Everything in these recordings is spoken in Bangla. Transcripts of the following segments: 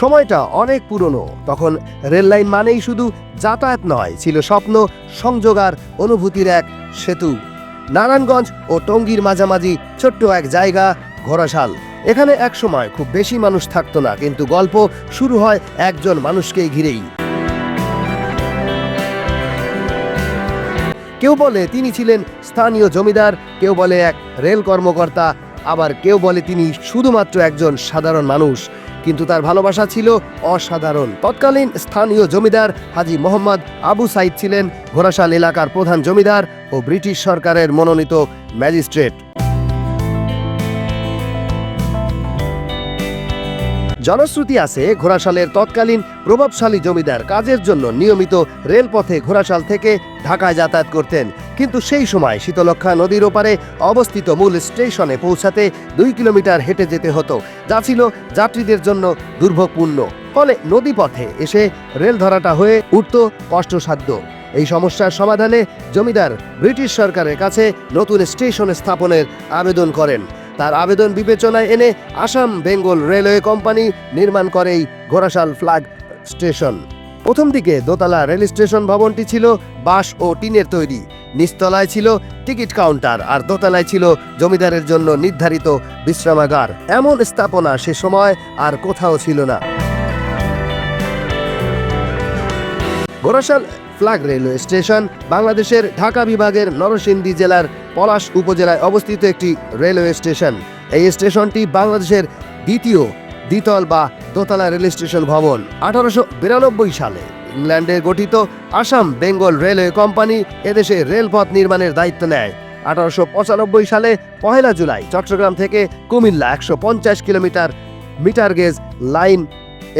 সময়টা অনেক পুরনো। তখন রেল লাইন মানেই শুধু যাতায়াত নয়, ছিল স্বপ্ন, সংযোগ আর অনুভূতির এক সেতু। নারায়ণগঞ্জ ও টঙ্গীর মাঝামাঝি ছোট্ট এক জায়গা, ঘোড়াশাল। এখানে একসময় খুব বেশি মানুষ থাকতো না, কিন্তু গল্প শুরু হয় একজন মানুষকেই ঘিরেই। কেউ বলে তিনি ছিলেন স্থানীয় জমিদার, কেউ বলে এক রেল কর্মকর্তা, আবার কেউ বলে তিনি শুধুমাত্র একজন সাধারণ মানুষ। কিন্তু তার ভালোবাসা ছিল অসাধারণ। তৎকালীন স্থানীয় জমিদার হাজি মোহাম্মদ আবু সাইদ ছিলেন ঘোরাশাল এলাকার প্রধান জমিদার ও ব্রিটিশ সরকারের মনোনীত ম্যাজিস্ট্রেট। জনশ্রুতি আছে ঘোড়াশালের তৎকালীন প্রভাবশালী জমিদার কাজের জন্য নিয়মিত রেলপথে ঘোড়াশাল থেকে ঢাকায় যাতায়াত করতেন। কিন্তু সেই সময় শীতলক্ষা নদীর ওপারে অবস্থিত মূল স্টেশনে পৌঁছাতে দুই কিলোমিটার হেঁটে যেতে হতো। যা ছিল যাত্রীদের জন্য দুর্ভোগপূর্ণ। ফলে নদীপথে এসে রেল ধরাটা হয়ে উঠত কষ্টসাধ্য। এই সমস্যার সমাধানে জমিদার ব্রিটিশ সরকারের কাছে নতুন স্টেশন স্থাপনের আবেদন করেন। তার আবেদন বিবেচনায় এনে আসাম বেঙ্গল রেলওয়ে কোম্পানি নির্মাণ করে এই ঘোড়াশাল ফ্ল্যাগ স্টেশন। প্রথম দিকে দোতলা রেল স্টেশন ভবনটি ছিল বাঁশ ও টিনের তৈরি। নিচতলায় ছিল টিকিট কাউন্টার আর দোতলায় ছিল জমিদারের জন্য নির্ধারিত বিশ্রামাগার। এমন স্থাপনা সে সময় আর কোথাও ছিল না। ঘোড়াশাল ফ্ল্যাগ রেলওয়ে স্টেশন বাংলাদেশের ঢাকা বিভাগের নরসিংদী জেলার পলাশ উপজেলায় অবস্থিত একটি রেলওয়ে স্টেশন। এই স্টেশনটি বাংলাদেশের দ্বিতীয় দ্বিতল বা দোতলা রেল স্টেশন ভবন। আঠারোশো বিরানব্বই সালে ইংল্যান্ডে গঠিত আসাম বেঙ্গল রেলওয়ে কোম্পানি এদেশে রেলপথ নির্মাণের দায়িত্ব নেয়। আঠারোশো পঁচানব্বই সালে পহেলা জুলাই চট্টগ্রাম থেকে কুমিল্লা একশো পঞ্চাশ কিলোমিটার মিটার গেজ লাইন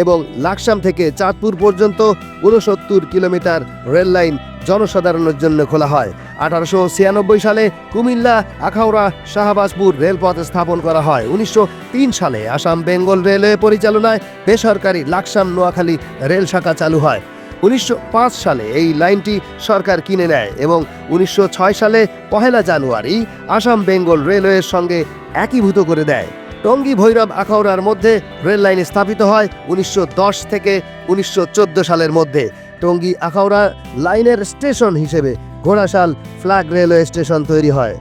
এবং লাকসাম থেকে চাঁদপুর পর্যন্ত উনসত্তর কিলোমিটার রেল লাইন জনসাধারণের জন্য খোলা হয়। আঠারোশো ছিয়ানব্বই সালে কুমিল্লা, আখাউড়া, শাহবাজপুর রেলপথ স্থাপন করা হয়। উনিশশো তিন সালে আসাম বেঙ্গল রেলওয়ে পরিচালনায় বেসরকারি লাকসাম নোয়াখালী রেল শাখা চালু হয়। উনিশশো পাঁচ সালে এই লাইনটি সরকার কিনে নেয় এবং উনিশশো ছয় সালে পহেলা জানুয়ারি আসাম বেঙ্গল রেলওয়ের সঙ্গে একীভূত করে দেয়। টঙ্গী ভৈরব আখাউড়ার মধ্যে রেল লাইন স্থাপিত হয় উনিশশো দশ থেকে উনিশশো চোদ্দ সালের মধ্যে। টঙ্গী আখাউড়া লাইনের স্টেশন হিসেবে ঘোড়াশাল ফ্ল্যাগ রেলওয়ে স্টেশন তৈরি হয়।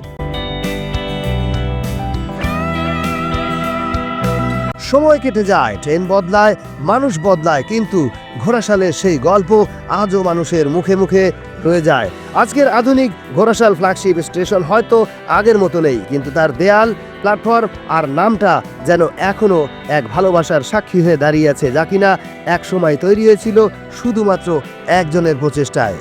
সময় কেটে যায়, ট্রেন বদলায়, মানুষ বদলায়, কিন্তু ঘোড়াশালের সেই গল্প আজও মানুষের মুখে মুখে রয়ে যায়। আজকের আধুনিক ঘোড়াশাল ফ্ল্যাগশিপ স্টেশন হয়তো আগের মতো নেই, কিন্তু তার দেয়াল প্ল্যাটফর্ম আর নামটা যেন এখনও এক ভালোবাসার সাক্ষী হয়ে দাঁড়িয়ে আছে, যা কিনা এক সময় তৈরি হয়েছিল শুধুমাত্র একজনের প্রচেষ্টায়।